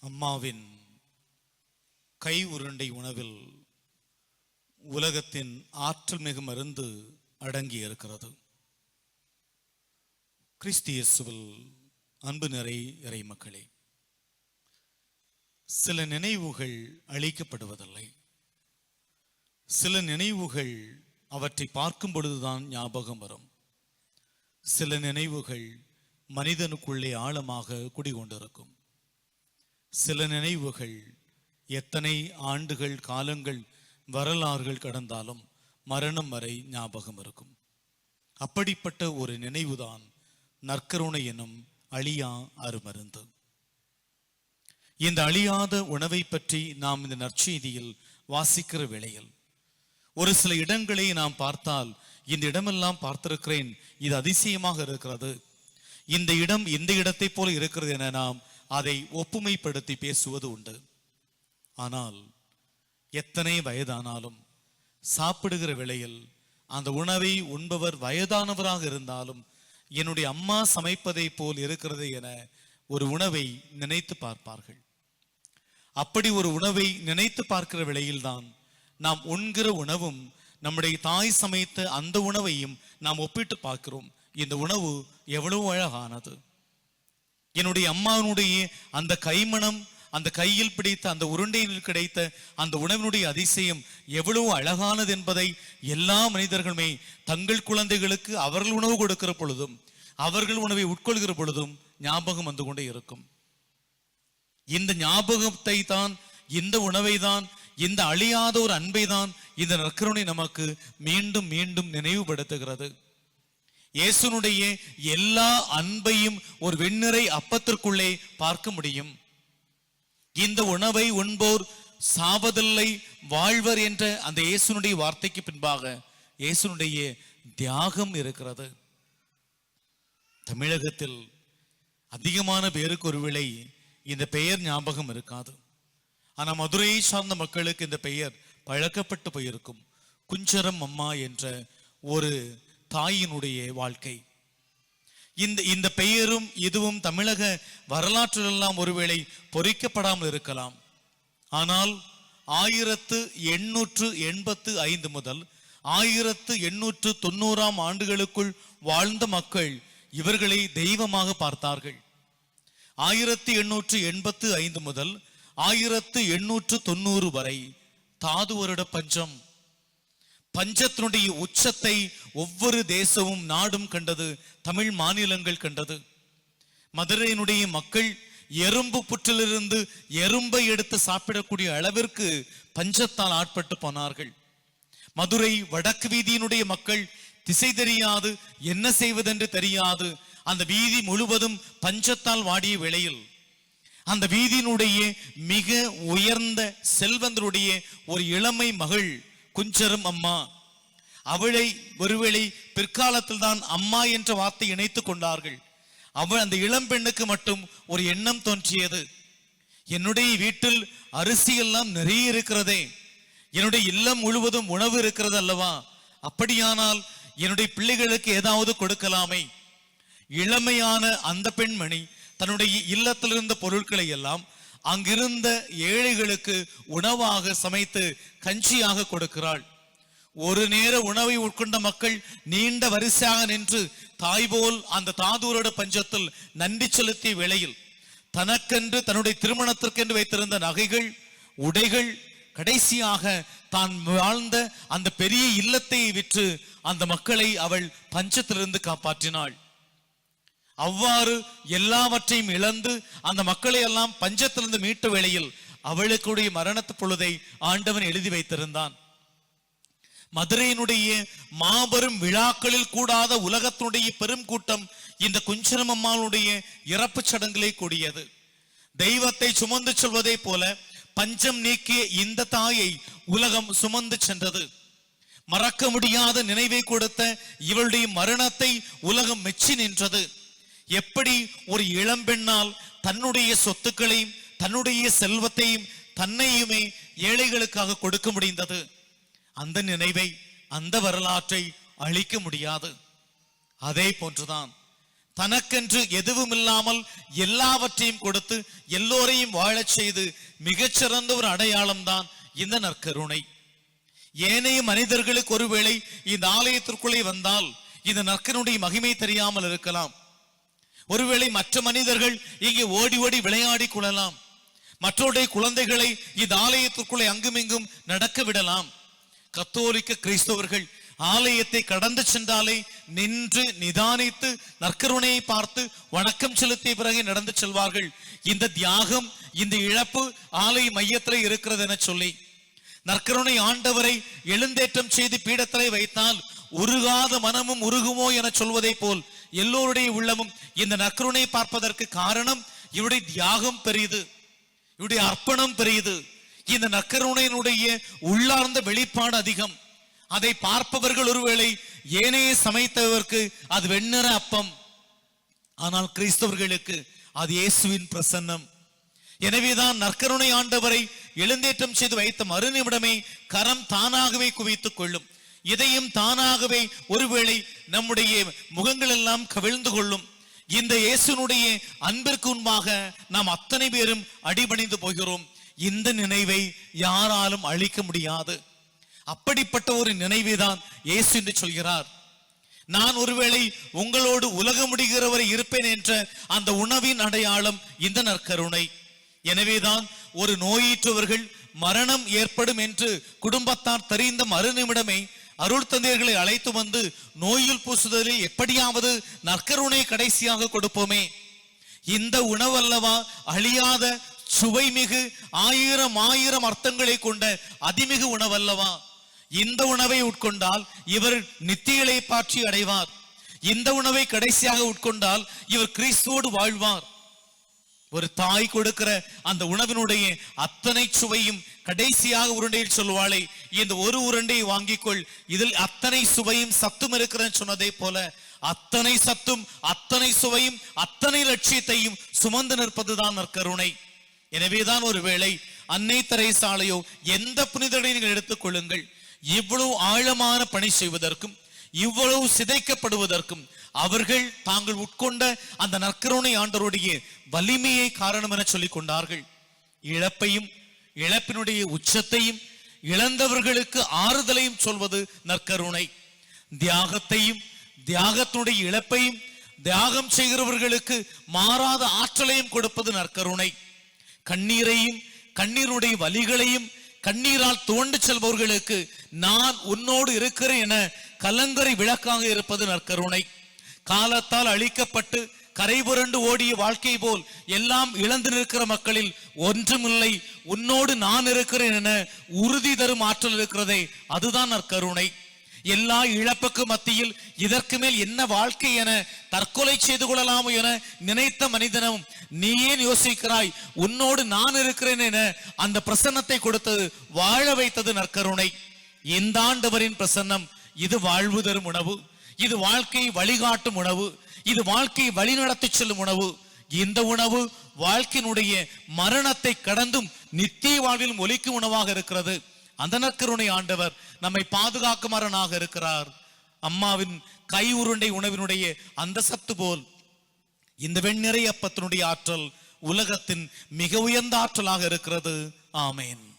அம்மாவின் கை உருண்டை உணவில் உலகத்தின் ஆற்றல் மிகு மருந்து அடங்கி இருக்கிறது. கிறிஸ்தியசுவில் அன்பு நிறை இறை மக்களே சில நினைவுகள் அழிக்கப்படுவதில்லை. சில நினைவுகள் அவற்றை பார்க்கும் பொழுதுதான் ஞாபகம் வரும். சில நினைவுகள் மனிதனுக்குள்ளே ஆழமாக குடிகொண்டிருக்கும். சில நினைவுகள் எத்தனை ஆண்டுகள் காலங்கள் வரலாறுகள் கடந்தாலும் மரணம் வரை ஞாபகம் இருக்கும். அப்படிப்பட்ட ஒரு நினைவுதான் நற்கருணை எனும் அழியா அருமருந்து. இந்த அழியாத உணவை பற்றி நாம் இந்த நற்செய்தியில் வாசிக்கிற வேளையில் ஒரு சில இடங்களை நாம் பார்த்தால் இந்த இடமெல்லாம் பார்த்திருக்கிறேன் இது அதிசயமாக இருக்கிறது. இந்த இடம் இந்த இடத்தை போல இருக்கிறது என நாம் அதை ஒப்புமைப்படுத்தி பேசுவது உண்டு. ஆனால் எத்தனை வயதானாலும் சாப்பிடுகிற வேளையில் அந்த உணவை உண்பவர் வயதானவராக இருந்தாலும் என்னுடைய அம்மா சமைப்பதை போல் இருக்கிறது என ஒரு உணவை நினைத்து பார்ப்பார்கள். அப்படி ஒரு உணவை நினைத்து பார்க்கிற வேளையில்தான் நாம் உண்கிற உணவும் நம்முடைய தாய் சமைத்த அந்த உணவையும் நாம் ஒப்பிட்டு பார்க்கிறோம். இந்த உணவு எவ்வளவு அழகானது. என்னுடைய அம்மாவினுடைய அந்த கைமணம் அந்த கையில் பிடித்த அந்த உருண்டையில் கிடைத்த அந்த உணவினுடைய அதிசயம் எவ்வளவு அழகானது என்பதை எல்லா மனிதர்களுமே தங்கள் குழந்தைகளுக்கு அவர்கள் உணவு கொடுக்கிற பொழுதும் அவர்கள் உணவை உட்கொள்கிற பொழுதும் ஞாபகம் வந்து கொண்டே இருக்கும். இந்த ஞாபகத்தை தான் இந்த உணவை தான் இந்த அழியாத ஒரு அன்பை தான் இந்த நற்கருணை நமக்கு மீண்டும் மீண்டும் நினைவுபடுத்துகிறது. இயேசுனுடைய எல்லா அன்பையும் ஒரு வெண்ணிறை அப்பத்திற்குள்ளே பார்க்க முடியும். இந்த உணவை உண்போர் சாவதில்லை வாழ்வர் என்ற அந்த இயேசுனுடைய வார்த்தைக்கு பின்பாக இயேசுனுடைய தியாகம் இருக்கிறது. தமிழகத்தில் அதிகமான பேருக்கு ஒருவேளை இந்த பெயர் ஞாபகம் இருக்காது. ஆனா மதுரையை சார்ந்த மக்களுக்கு இந்த பெயர் பழக்கப்பட்டு போயிருக்கும். குஞ்சரம் அம்மா என்ற ஒரு தாயினுடைய வாழ்க்கை. இந்த இந்த பெயரும் இதுவும் தமிழக வரலாற்றிலெல்லாம் ஒருவேளை பொறிக்கப்படாமல் இருக்கலாம். ஆனால் ஆயிரத்து எண்ணூற்று எண்பத்து ஐந்து முதல் ஆயிரத்து எண்ணூற்று தொண்ணூறாம் ஆண்டுகளுக்குள் வாழ்ந்த மக்கள் இவர்களை தெய்வமாக பார்த்தார்கள். ஆயிரத்தி எண்ணூற்று எண்பத்து ஐந்து முதல் ஆயிரத்து எண்ணூற்று தொண்ணூறு வரை தாது வருட பஞ்சம். பஞ்சத்தினுடைய உச்சத்தை ஒவ்வொரு தேசமும் நாடும் கண்டது தமிழ் மாநிலங்கள் கண்டது. மதுரையினுடைய மக்கள் எறும்பு புற்றிலிருந்து எறும்பை எடுத்து சாப்பிடக்கூடிய அளவிற்கு பஞ்சத்தால் ஆட்பட்டு போனார்கள். மதுரை வடக்கு வீதியினுடைய மக்கள் திசை தெரியாது என்ன செய்வதென்று தெரியாது. அந்த வீதி முழுவதும் பஞ்சத்தால் வாடிய விலையில் அந்த வீதியினுடைய மிக உயர்ந்த செல்வந்தருடைய ஒரு இளமை மகள் குஞ்சரம் அம்மா அவளை ஒருவேளை பிற்காலத்தில் தான் அம்மா என்ற வார்த்தை இணைத்துக் கொண்டார்கள். அவள் அந்த இளம் பெண்ணுக்கு மட்டும் ஒரு எண்ணம் தோன்றியது. என்னுடைய வீட்டில் அரிசி எல்லாம் நிறைய இருக்கிறதே. என்னுடைய இல்லம் முழுவதும் உணவு இருக்கிறது அல்லவா? அப்படியானால் என்னுடைய பிள்ளைகளுக்கு ஏதாவது கொடுக்கலாமே. இளமையான அந்த பெண்மணி தன்னுடைய இல்லத்தில் இருந்த பொருட்களை எல்லாம் அங்கிருந்த ஏழைகளுக்கு உணவாக சமைத்து கஞ்சியாக கொடுக்கிறாள். ஒரு நேர உணவை உட்கொண்ட மக்கள் நீண்ட வரிசையாக நின்று தாய் போல் அந்த தாதூரோட பஞ்சத்தில் நன்றி செலுத்திய வேளையில் தனக்கென்று தன்னுடைய திருமணத்திற்கென்று வைத்திருந்த நகைகள் உடைகள் கடைசியாக தான் வாழ்ந்த அந்த பெரிய இல்லத்தை விற்று அந்த மக்களை அவள் பஞ்சத்திலிருந்து காப்பாற்றினாள். அவ்வாறு எல்லாவற்றையும் இழந்து அந்த மக்களை எல்லாம் பஞ்சத்திலிருந்து மீட்ட வேளையில் அவளுக்குடைய மரணத்து பொழுதை ஆண்டவன் எழுதி வைத்திருந்தான். மதுரையினுடைய மாபெரும் விழாக்களில் கூடாத உலகத்தினுடைய பெரும் கூட்டம் இந்த குஞ்சரம் அம்மாளுடைய இறப்பு சடங்கிலே கூடியது. தெய்வத்தை சுமந்து செல்வதை போல பஞ்சம் நீக்கிய இந்த தாயை உலகம் சுமந்து சென்றது. மறக்க முடியாத நினைவை கொடுத்த இவளுடைய மரணத்தை உலகம் மெச்சி நின்றது. எப்படி ஒரு இளம்பெண்ணால் தன்னுடைய சொத்துக்களையும் தன்னுடைய செல்வத்தையும் தன்னையுமே ஏழைகளுக்காக கொடுக்க முடிந்தது. அந்த நினைவை அந்த வரலாற்றை அழிக்க முடியாது. அதே போன்றுதான் தனக்கென்று எதுவும் இல்லாமல் எல்லாவற்றையும் கொடுத்து எல்லோரையும் வாழச் செய்து மிகச்சிறந்த ஒரு அடையாளம்தான் இந்த நற்கருணை. ஏனைய மனிதர்களுக்கு ஒருவேளை இந்த ஆலயத்திற்குள்ளே வந்தால் இந்த நற்கருடைய மகிமை தெரியாமல் இருக்கலாம். ஒருவேளை மற்ற மனிதர்கள் இங்கே ஓடி ஓடி விளையாடி கொள்ளலாம். மற்றோடைய குழந்தைகளை இந்த ஆலயத்திற்குள்ளே அங்குமிங்கும் நடக்க விடலாம். கத்தோலிக்க கிறிஸ்தவர்கள் ஆலயத்தை கடந்து சென்றாலே நின்று நிதானித்து நற்கருணையை பார்த்து வணக்கம் செலுத்திய பிறகு நடந்து செல்வார்கள். இந்த தியாகம் இந்த இழப்பு ஆலய மையத்தில் இருக்கிறது என சொல்லி நற்கருணை ஆண்டவரை எழுந்தேற்றம் செய்து பீடத்திலே வைத்தால் உருகாத மனமும் உருகுமோ என சொல்வதை போல் எல்லோருடைய உள்ளமும் இந்த நற்கருணை பார்ப்பதற்கு காரணம் இவருடைய தியாகம் பெரியது இவருடைய அர்ப்பணம் பெரியது. இந்த நற்கருணையினுடைய உள்ளார்ந்த வெளிப்பாடு அதிகம். அதை பார்ப்பவர்கள் ஒருவேளை ஏனைய சமைத்தவர்க்கு அது வெண்ணிற அப்பம். ஆனால் கிறிஸ்தவர்களுக்கு அது இயேசுவின் பிரசன்னம். எனவேதான் நற்கருணை ஆண்டவரை எழுந்தேற்றம் செய்து வைத்த மறுநிமிடமே கரம் தானாகவே குவித்துக் கொள்ளும். இதையும் தானாகவே ஒருவேளை நம்முடைய முகங்கள் எல்லாம் கவிழ்ந்து கொள்ளும். இந்த இயேசுனுடைய அன்பிற்கு முன்பாக நாம் அத்தனை பேரும் அடிபணிந்து போகிறோம். இந்த நினைவை யாராலும் அழிக்க முடியாது. அப்படிப்பட்ட ஒரு நினைவை தான் இயேசு என்று சொல்கிறார். நான் ஒருவேளை உங்களோடு உலக முடிகிறவரை இருப்பேன் என்ற அந்த உணவின் அடையாளம் இந்த நற்கருணை எனவேதான் ஒரு நோயீற்றவர்கள் மரணம் ஏற்படும் என்று குடும்பத்தார் தெரிந்த மறுநிமிடமே அருள் தந்தையர்களை அழைத்து வந்து நோயில் பூசுதலில் எப்படியாவது நற்கருணை கடைசியாக கொடுப்போமே. இந்த உணவல்லவா அழியாத சுவைமிகு ஆயிரம் ஆயிரம் அர்த்தங்களை கொண்ட அதிமிகு உணவல்லவா? இந்த உணவை உட்கொண்டால் இவர் நித்தியலை பாற்றி அடைவார். இந்த உணவை கடைசியாக உட்கொண்டால் இவர் கிறிஸ்துவோடு வாழ்வார். ஒரு தாய் கொடுக்கிற அந்த உணவினுடைய அத்தனை சுவையும் கடைசியாக உருண்டையில் சொல்வாளே இந்த ஒரு உருண்டையை வாங்கிக்கொள். இதில் அத்தனை சுவையும் சத்தும் இருக்கிறன்னு சொன்னதை போல அத்தனை சத்தும் அத்தனை சுவையும் அத்தனை லட்சியத்தையும் சுமந்து நிற்பதுதான் நற்கருணை. எனவேதான் ஒருவேளை அன்னை தரைசாலையோ எந்த புனிதரை நீங்கள் எடுத்துக்கொள்ளுங்கள் இவ்வளவு ஆழமான பணி செய்வதற்கும் இவ்வளவு சிதைக்கப்படுவதற்கும் அவர்கள் தாங்கள் உட்கொண்ட அந்த நற்கருணை ஆண்டருடைய வலிமையை காரணம் என சொல்லிக் கொண்டார்கள். இழப்பையும் இழப்பினுடைய உச்சத்தையும் இழந்தவர்களுக்கு ஆறுதலையும் சொல்வது நற்கருணை. தியாகத்தையும் தியாகத்தினுடைய இழப்பையும் தியாகம் செய்கிறவர்களுக்கு மாறாத ஆற்றலையும் கொடுப்பது நற்கருணை. கண்ணீரையும் கண்ணீருடைய வலிகளையும் கண்ணீரால் துவண்டு செல்பவர்களுக்கு நான் உன்னோடு இருக்கிறேன் என கலங்கரை விளக்காக இருப்பது நற்கருணை. காலத்தால் அழிக்கப்பட்டு கரை புரண்டு ஓடிய வாழ்க்கை போல் எல்லாம் இழந்து நிற்கிற மக்களில் ஒன்றுமில்லை. உன்னோடு நான் இருக்கிறேன் என உறுதி தரும் ஆற்றல் இருக்கிறதே. அதுதான் நற்கருணை. எல்லா இழப்புக்கு மத்தியில் இதற்கு மேல் என்ன வாழ்க்கை என தற்கொலை செய்து கொள்ளலாம் என நினைத்த மனிதனும் நீ ஏன் யோசிக்கிறாய்? உன்னோடு நான் இருக்கிறேன் என அந்த பிரசன்னத்தை கொடுத்தது வாழ வைத்தது நற்கருணை. இந்த ஆண்டவரின் பிரசன்னம் இது வாழ்வு தரும் உணவு. இது வாழ்க்கையை வழிகாட்டும் உணவு. இது வாழ்க்கையை வழிநடத்தி செல்லும் உணவு. இந்த உணவு வாழ்க்கையினுடைய மரணத்தை கடந்தும் நித்திய வாழ்விலும் ஒலிக்கும் உணவாக இருக்கிறது. அந்த நற்கருணை ஆண்டவர் நம்மை பாதுகாக்குமாறனாக இருக்கிறார். அம்மாவின் கை உருண்டை உணவினுடைய அந்த சத்து போல் இந்த வெண்ணிறை அப்பத்தினுடைய ஆற்றல் உலகத்தின் மிக உயர்ந்த ஆற்றலாக இருக்கிறது. ஆமேன்.